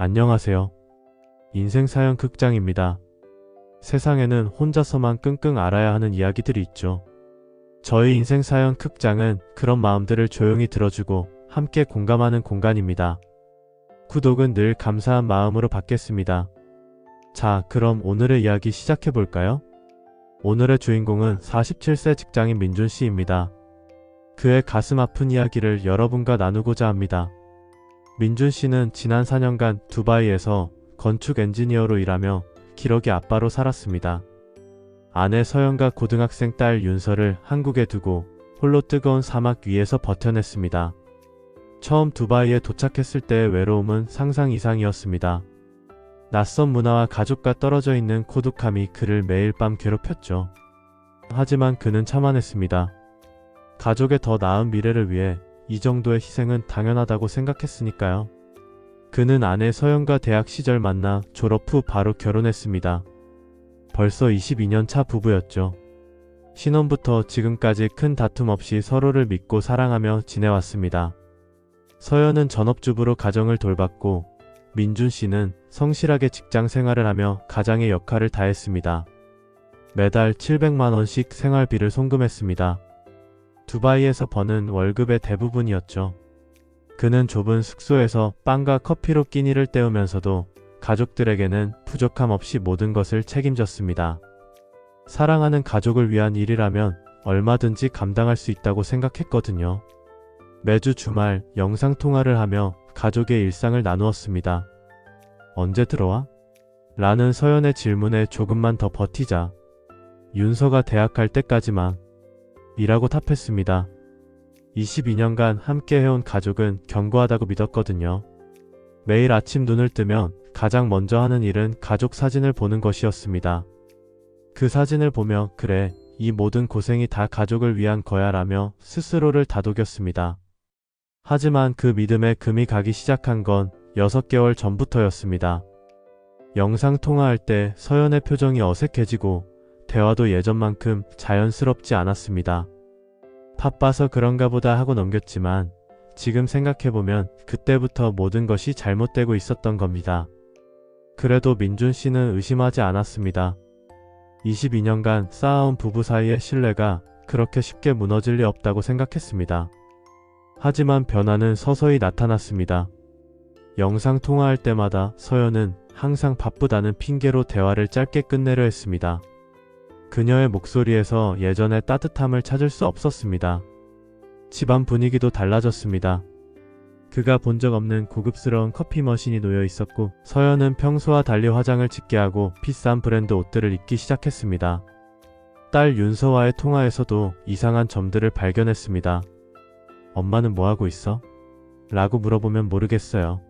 안녕하세요. 인생사연 극장입니다. 세상에는 혼자서만 끙끙 앓아야 하는 이야기들이 있죠. 저희 인생사연 극장은 그런 마음들을 조용히 들어주고 함께 공감하는 공간입니다. 구독은 늘 감사한 마음으로 받겠습니다. 자, 그럼 오늘의 이야기 시작해 볼까요? 오늘의 주인공은 47세 직장인 민준 씨입니다. 그의 가슴 아픈 이야기를 여러분과 나누고자 합니다. 민준 씨는 지난 4년간 두바이에서 건축 엔지니어로 일하며 기러기 아빠로 살았습니다. 아내 서연과 고등학생 딸 윤서를 한국에 두고 홀로 뜨거운 사막 위에서 버텨냈습니다. 처음 두바이에 도착했을 때의 외로움은 상상 이상이었습니다. 낯선 문화와 가족과 떨어져 있는 고독함이 그를 매일 밤 괴롭혔죠. 하지만 그는 참아냈습니다. 가족의 더 나은 미래를 위해 이 정도의 희생은 당연하다고 생각했으니까요. 그는 아내 서연과 대학 시절 만나 졸업 후 바로 결혼했습니다. 벌써 22년 차 부부였죠. 신혼부터 지금까지 큰 다툼 없이 서로를 믿고 사랑하며 지내왔습니다. 서연은 전업주부로 가정을 돌봤고 민준 씨는 성실하게 직장 생활을 하며 가장의 역할을 다했습니다. 매달 700만원씩 생활비를 송금했습니다. 두바이에서 버는 월급의 대부분이었죠. 그는 좁은 숙소에서 빵과 커피로 끼니를 때우면서도 가족들에게는 부족함 없이 모든 것을 책임졌습니다. 사랑하는 가족을 위한 일이라면 얼마든지 감당할 수 있다고 생각했거든요. 매주 주말 영상통화를 하며 가족의 일상을 나누었습니다. 언제 들어와? 라는 서연의 질문에 조금만 더 버티자. 윤서가 대학 갈 때까지만 이라고 답했습니다. 22년간 함께 해온 가족은 견고하다고 믿었거든요. 매일 아침 눈을 뜨면 가장 먼저 하는 일은 가족 사진을 보는 것이었습니다. 그 사진을 보며 그래, 이 모든 고생이 다 가족을 위한 거야 라며 스스로를 다독였습니다. 하지만 그 믿음에 금이 가기 시작한 건 6개월 전부터였습니다. 영상 통화할 때 서연의 표정이 어색해지고 대화도 예전만큼 자연스럽지 않았습니다. 바빠서 그런가 보다 하고 넘겼지만 지금 생각해보면 그때부터 모든 것이 잘못되고 있었던 겁니다. 그래도 민준 씨는 의심하지 않았습니다. 22년간 쌓아온 부부 사이의 신뢰가 그렇게 쉽게 무너질 리 없다고 생각했습니다. 하지만 변화는 서서히 나타났습니다. 영상 통화할 때마다 서연은 항상 바쁘다는 핑계로 대화를 짧게 끝내려 했습니다. 그녀의 목소리에서 예전의 따뜻함을 찾을 수 없었습니다. 집안 분위기도 달라졌습니다. 그가 본 적 없는 고급스러운 커피 머신이 놓여 있었고 서연은 평소와 달리 화장을 짙게 하고 비싼 브랜드 옷들을 입기 시작했습니다. 딸 윤서와의 통화에서도 이상한 점들을 발견했습니다. 엄마는 뭐하고 있어? 라고 물어보면 모르겠어요.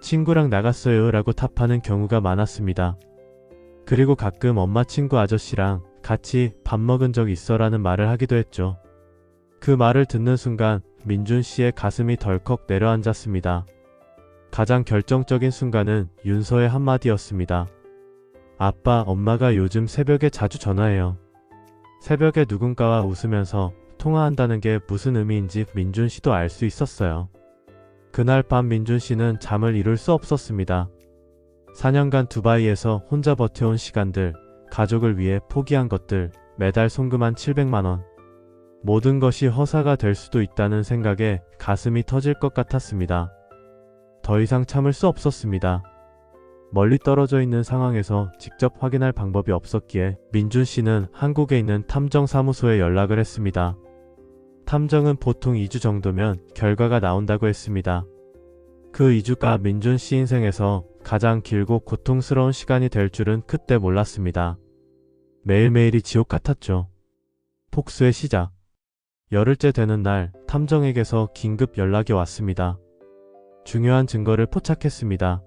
친구랑 나갔어요 라고 답하는 경우가 많았습니다. 그리고 가끔 엄마 친구 아저씨랑 같이 밥 먹은 적 있어 라는 말을 하기도 했죠. 그 말을 듣는 순간 민준 씨의 가슴이 덜컥 내려앉았습니다. 가장 결정적인 순간은 윤서의 한마디였습니다. 아빠, 엄마가 요즘 새벽에 자주 전화해요. 새벽에 누군가와 웃으면서 통화한다는 게 무슨 의미인지 민준 씨도 알 수 있었어요. 그날 밤 민준 씨는 잠을 이룰 수 없었습니다. 4년간 두바이에서 혼자 버텨온 시간들, 가족을 위해 포기한 것들, 매달 송금한 700만원. 모든 것이 허사가 될 수도 있다는 생각에 가슴이 터질 것 같았습니다. 더 이상 참을 수 없었습니다. 멀리 떨어져 있는 상황에서 직접 확인할 방법이 없었기에 민준 씨는 한국에 있는 탐정 사무소에 연락을 했습니다. 탐정은 보통 2주 정도면 결과가 나온다고 했습니다. 그 2주가 민준 씨 인생에서 가장 길고 고통스러운 시간이 될 줄은 그때 몰랐습니다. 매일매일이 지옥 같았죠. 폭수의 시작. 열흘째 되는 날 탐정에게서 긴급 연락이 왔습니다. 중요한 증거를 포착했습니다.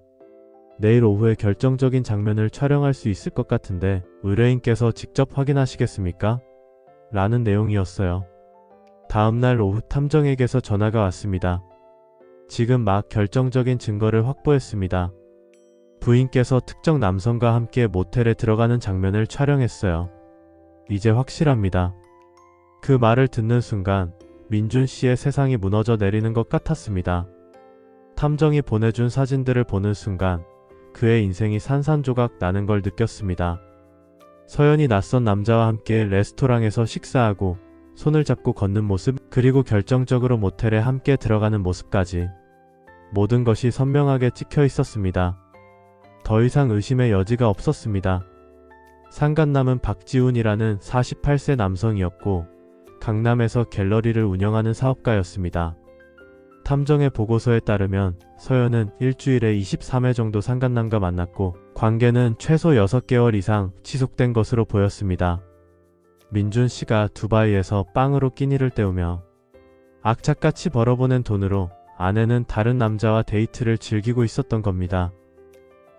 내일 오후에 결정적인 장면을 촬영할 수 있을 것 같은데 의뢰인께서 직접 확인하시겠습니까? 라는 내용이었어요. 다음날 오후 탐정에게서 전화가 왔습니다. 지금 막 결정적인 증거를 확보했습니다. 부인께서 특정 남성과 함께 모텔에 들어가는 장면을 촬영했어요. 이제 확실합니다. 그 말을 듣는 순간 민준 씨의 세상이 무너져 내리는 것 같았습니다. 탐정이 보내준 사진들을 보는 순간 그의 인생이 산산조각 나는 걸 느꼈습니다. 서연이 낯선 남자와 함께 레스토랑에서 식사하고 손을 잡고 걷는 모습, 그리고 결정적으로 모텔에 함께 들어가는 모습까지 모든 것이 선명하게 찍혀 있었습니다. 더 이상 의심의 여지가 없었습니다. 상간남은 박지훈이라는 48세 남성이었고 강남에서 갤러리를 운영하는 사업가였습니다. 탐정의 보고서에 따르면 서연은 일주일에 23회 정도 상간남과 만났고 관계는 최소 6개월 이상 지속된 것으로 보였습니다. 민준 씨가 두바이에서 빵으로 끼니를 때우며 악착같이 벌어보낸 돈으로 아내는 다른 남자와 데이트를 즐기고 있었던 겁니다.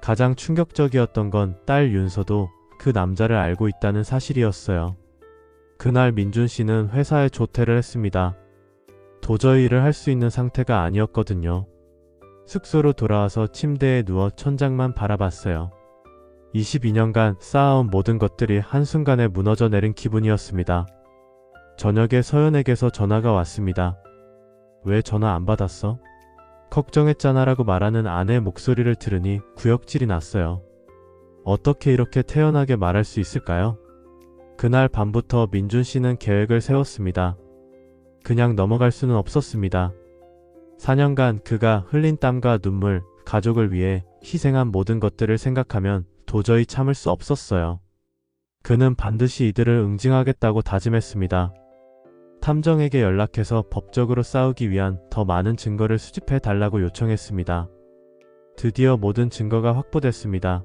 가장 충격적이었던 건 딸 윤서도 그 남자를 알고 있다는 사실이었어요. 그날 민준 씨는 회사에 조퇴를 했습니다. 도저히 일을 할 수 있는 상태가 아니었거든요. 숙소로 돌아와서 침대에 누워 천장만 바라봤어요. 22년간 쌓아온 모든 것들이 한순간에 무너져 내린 기분이었습니다. 저녁에 서연에게서 전화가 왔습니다. 왜 전화 안 받았어? 걱정했잖아 라고 말하는 아내의 목소리를 들으니 구역질이 났어요. 어떻게 이렇게 태연하게 말할 수 있을까요? 그날 밤부터 민준 씨는 계획을 세웠습니다. 그냥 넘어갈 수는 없었습니다. 4년간 그가 흘린 땀과 눈물, 가족을 위해 희생한 모든 것들을 생각하면 도저히 참을 수 없었어요. 그는 반드시 이들을 응징하겠다고 다짐했습니다. 탐정에게 연락해서 법적으로 싸우기 위한 더 많은 증거를 수집해 달라고 요청했습니다. 드디어 모든 증거가 확보됐습니다.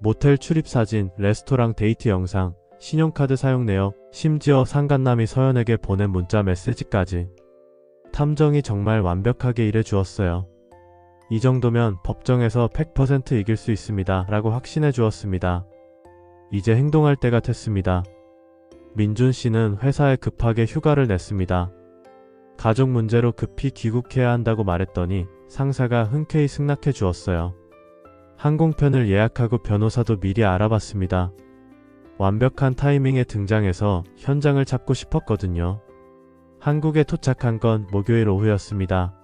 모텔 출입 사진, 레스토랑 데이트 영상, 신용카드 사용 내역, 심지어 상간남이 서연에게 보낸 문자 메시지까지. 탐정이 정말 완벽하게 일해 주었어요. 이 정도면 법정에서 100% 이길 수 있습니다. 라고 확신해 주었습니다. 이제 행동할 때가 됐습니다. 민준 씨는 회사에 급하게 휴가를 냈습니다. 가족 문제로 급히 귀국해야 한다고 말했더니 상사가 흔쾌히 승낙해 주었어요. 항공편을 예약하고 변호사도 미리 알아봤습니다. 완벽한 타이밍에 등장해서 현장을 잡고 싶었거든요. 한국에 도착한 건 목요일 오후였습니다.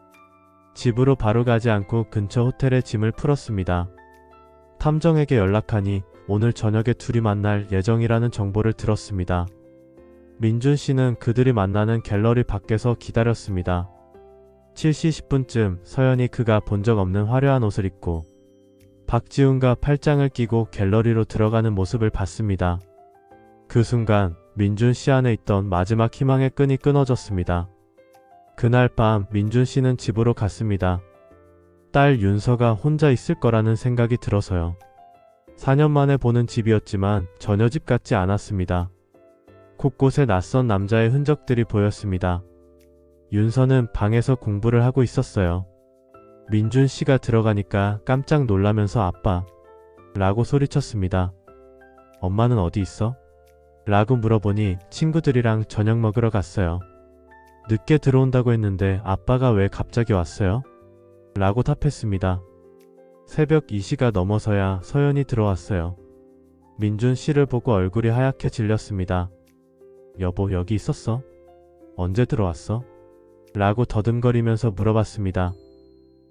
집으로 바로 가지 않고 근처 호텔에 짐을 풀었습니다. 탐정에게 연락하니 오늘 저녁에 둘이 만날 예정이라는 정보를 들었습니다. 민준 씨는 그들이 만나는 갤러리 밖에서 기다렸습니다. 7시 10분쯤 서연이 그가 본 적 없는 화려한 옷을 입고 박지훈과 팔짱을 끼고 갤러리로 들어가는 모습을 봤습니다. 그 순간 민준 씨 안에 있던 마지막 희망의 끈이 끊어졌습니다. 그날 밤 민준 씨는 집으로 갔습니다. 딸 윤서가 혼자 있을 거라는 생각이 들어서요. 4년 만에 보는 집이었지만 전혀 집 같지 않았습니다. 곳곳에 낯선 남자의 흔적들이 보였습니다. 윤서는 방에서 공부를 하고 있었어요. 민준 씨가 들어가니까 깜짝 놀라면서 아빠 라고 소리쳤습니다. 엄마는 어디 있어? 라고 물어보니 친구들이랑 저녁 먹으러 갔어요. 늦게 들어온다고 했는데 아빠가 왜 갑자기 왔어요? 라고 답했습니다. 새벽 2시가 넘어서야 서연이 들어왔어요. 민준 씨를 보고 얼굴이 하얗게 질렸습니다. 여보, 여기 있었어? 언제 들어왔어? 라고 더듬거리면서 물어봤습니다.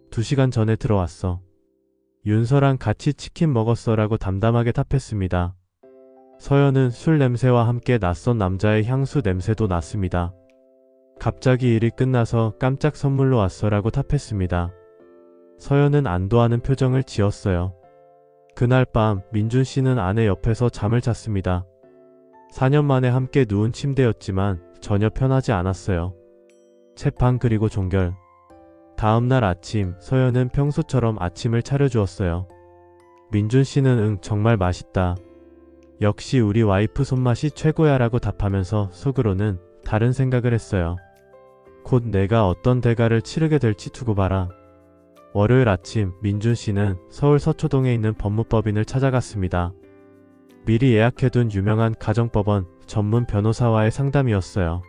두 시간 전에 들어왔어. 윤서랑 같이 치킨 먹었어 라고 담담하게 답했습니다. 서연은 술 냄새와 함께 낯선 남자의 향수 냄새도 났습니다. 갑자기 일이 끝나서 깜짝 선물로 왔어 라고 답했습니다. 서연은 안도하는 표정을 지었어요. 그날 밤 민준 씨는 아내 옆에서 잠을 잤습니다. 4년 만에 함께 누운 침대였지만 전혀 편하지 않았어요. 채판 그리고 종결. 다음날 아침 서연은 평소처럼 아침을 차려주었어요. 민준 씨는 응 정말 맛있다. 역시 우리 와이프 손맛이 최고야 라고 답하면서 속으로는 다른 생각을 했어요. 곧 내가 어떤 대가를 치르게 될지 두고 봐라. 월요일 아침 민준 씨는 서울 서초동에 있는 법무법인을 찾아갔습니다. 미리 예약해둔 유명한 가정법원 전문 변호사와의 상담이었어요.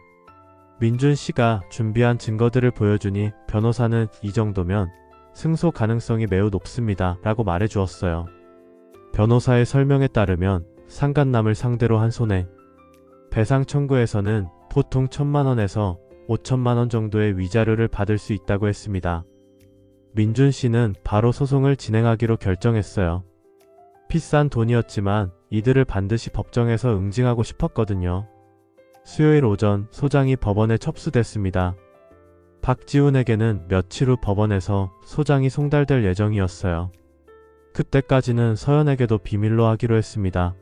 민준 씨가 준비한 증거들을 보여주니 변호사는 이 정도면 승소 가능성이 매우 높습니다. 라고 말해 주었어요. 변호사의 설명에 따르면 상간남을 상대로 한 손해. 배상 청구에서는 보통 천만원에서 5천만원 정도의 위자료를 받을 수 있다고 했습니다. 민준 씨는 바로 소송을 진행하기로 결정했어요. 비싼 돈이었지만 이들을 반드시 법정에서 응징하고 싶었거든요. 수요일 오전 소장이 법원에 접수됐습니다. 박지훈에게는 며칠 후 법원에서 소장이 송달될 예정이었어요. 그때까지는 서연에게도 비밀로 하기로 했습니다.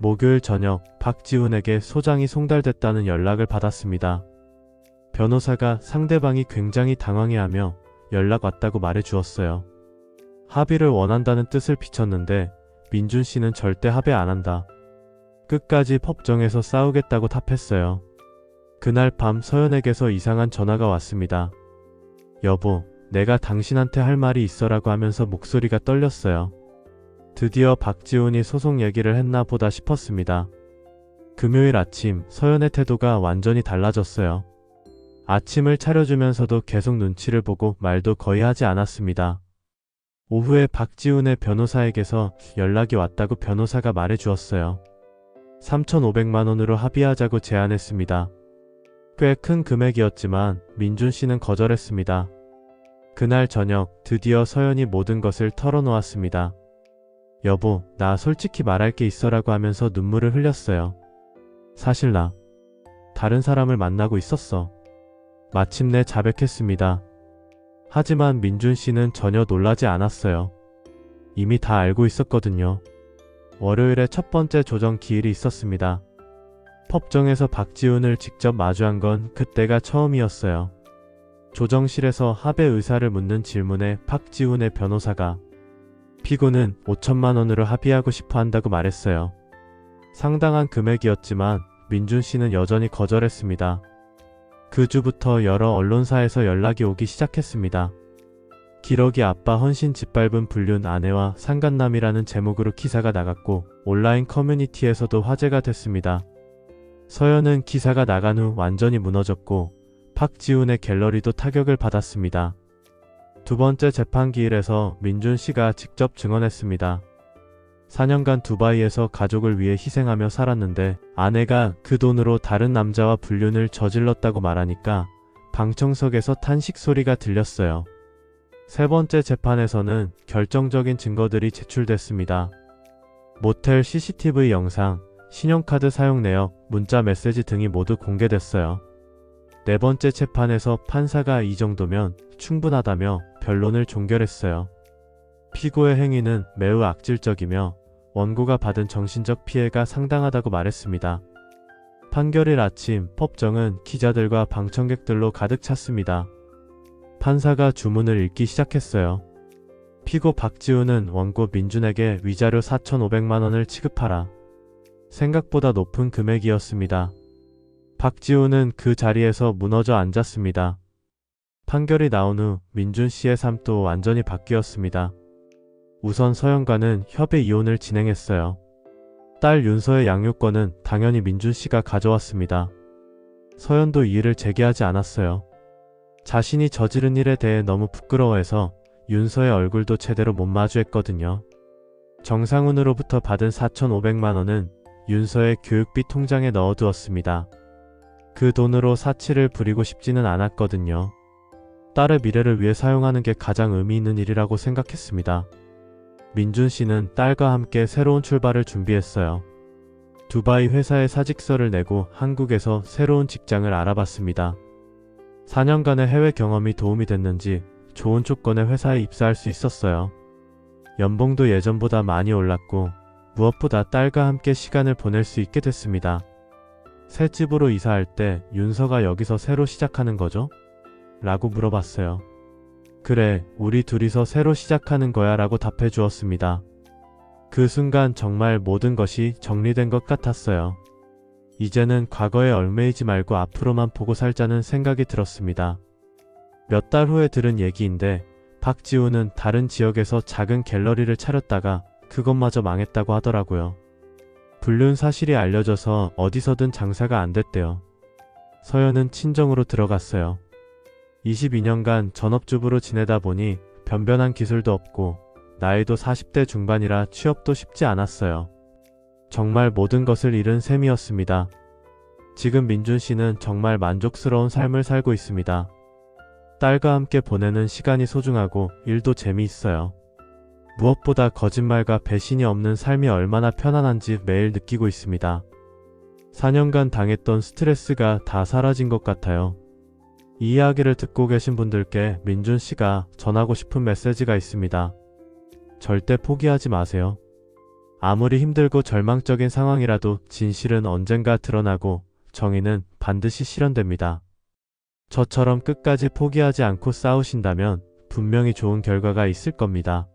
목요일 저녁 박지훈에게 소장이 송달됐다는 연락을 받았습니다. 변호사가 상대방이 굉장히 당황해하며 연락 왔다고 말해 주었어요. 합의를 원한다는 뜻을 비쳤는데 민준 씨는 절대 합의 안 한다. 끝까지 법정에서 싸우겠다고 답했어요. 그날 밤 서연에게서 이상한 전화가 왔습니다. 여보, 내가 당신한테 할 말이 있어라고 하면서 목소리가 떨렸어요. 드디어 박지훈이 소송 얘기를 했나 보다 싶었습니다. 금요일 아침 서연의 태도가 완전히 달라졌어요. 아침을 차려주면서도 계속 눈치를 보고 말도 거의 하지 않았습니다. 오후에 박지훈의 변호사에게서 연락이 왔다고 변호사가 말해 주었어요. 3,500만 원으로 합의하자고 제안했습니다. 꽤 큰 금액이었지만 민준 씨는 거절했습니다. 그날 저녁 드디어 서연이 모든 것을 털어놓았습니다. 여보, 나 솔직히 말할 게 있어라고 하면서 눈물을 흘렸어요. 사실 나 다른 사람을 만나고 있었어. 마침내 자백했습니다. 하지만 민준 씨는 전혀 놀라지 않았어요. 이미 다 알고 있었거든요. 월요일에 첫 번째 조정 기일이 있었습니다. 법정에서 박지훈을 직접 마주한 건 그때가 처음이었어요. 조정실에서 합의 의사를 묻는 질문에 박지훈의 변호사가 피고는 5천만 원으로 합의하고 싶어 한다고 말했어요. 상당한 금액이었지만 민준 씨는 여전히 거절했습니다. 그 주부터 여러 언론사에서 연락이 오기 시작했습니다. 기러기 아빠 헌신 짓밟은 불륜 아내와 상간남이라는 제목으로 기사가 나갔고 온라인 커뮤니티에서도 화제가 됐습니다. 서연은 기사가 나간 후 완전히 무너졌고 박지훈의 갤러리도 타격을 받았습니다. 두 번째 재판 기일에서 민준 씨가 직접 증언했습니다. 4년간 두바이에서 가족을 위해 희생하며 살았는데 아내가 그 돈으로 다른 남자와 불륜을 저질렀다고 말하니까 방청석에서 탄식 소리가 들렸어요. 세 번째 재판에서는 결정적인 증거들이 제출됐습니다. 모텔 CCTV 영상, 신용카드 사용 내역, 문자 메시지 등이 모두 공개됐어요. 네 번째 재판에서 판사가 이 정도면 충분하다며 변론을 종결했어요. 피고의 행위는 매우 악질적이며 원고가 받은 정신적 피해가 상당하다고 말했습니다. 판결일 아침 법정은 기자들과 방청객들로 가득 찼습니다. 판사가 주문을 읽기 시작했어요. 피고 박지훈은 원고 민준에게 위자료 4,500만 원을 취급하라. 생각보다 높은 금액이었습니다. 박지훈은 그 자리에서 무너져 앉았습니다. 판결이 나온 후 민준 씨의 삶도 완전히 바뀌었습니다. 우선 서영과는 협의 이혼을 진행했어요. 딸 윤서의 양육권은 당연히 민준 씨가 가져왔습니다. 서연도 이의를 제기하지 않았어요. 자신이 저지른 일에 대해 너무 부끄러워해서 윤서의 얼굴도 제대로 못 마주했거든요. 정상훈으로부터 받은 4,500만 원은 윤서의 교육비 통장에 넣어두었습니다. 그 돈으로 사치를 부리고 싶지는 않았거든요. 딸의 미래를 위해 사용하는 게 가장 의미 있는 일이라고 생각했습니다. 민준 씨는 딸과 함께 새로운 출발을 준비했어요. 두바이 회사에 사직서를 내고 한국에서 새로운 직장을 알아봤습니다. 4년간의 해외 경험이 도움이 됐는지 좋은 조건의 회사에 입사할 수 있었어요. 연봉도 예전보다 많이 올랐고 무엇보다 딸과 함께 시간을 보낼 수 있게 됐습니다. 새 집으로 이사할 때 윤서가 여기서 새로 시작하는 거죠? 라고 물어봤어요. 그래, 우리 둘이서 새로 시작하는 거야 라고 답해 주었습니다. 그 순간 정말 모든 것이 정리된 것 같았어요. 이제는 과거에 얽매이지 말고 앞으로만 보고 살자는 생각이 들었습니다. 몇 달 후에 들은 얘기인데 박지우는 다른 지역에서 작은 갤러리를 차렸다가 그것마저 망했다고 하더라고요. 불륜 사실이 알려져서 어디서든 장사가 안 됐대요. 서연은 친정으로 들어갔어요. 22년간 전업주부로 지내다 보니 변변한 기술도 없고 나이도 40대 중반이라 취업도 쉽지 않았어요. 정말 모든 것을 잃은 셈이었습니다. 지금 민준 씨는 정말 만족스러운 삶을 살고 있습니다. 딸과 함께 보내는 시간이 소중하고 일도 재미있어요. 무엇보다 거짓말과 배신이 없는 삶이 얼마나 편안한지 매일 느끼고 있습니다. 4년간 당했던 스트레스가 다 사라진 것 같아요. 이 이야기를 듣고 계신 분들께 민준 씨가 전하고 싶은 메시지가 있습니다. 절대 포기하지 마세요. 아무리 힘들고 절망적인 상황이라도 진실은 언젠가 드러나고 정의는 반드시 실현됩니다. 저처럼 끝까지 포기하지 않고 싸우신다면 분명히 좋은 결과가 있을 겁니다.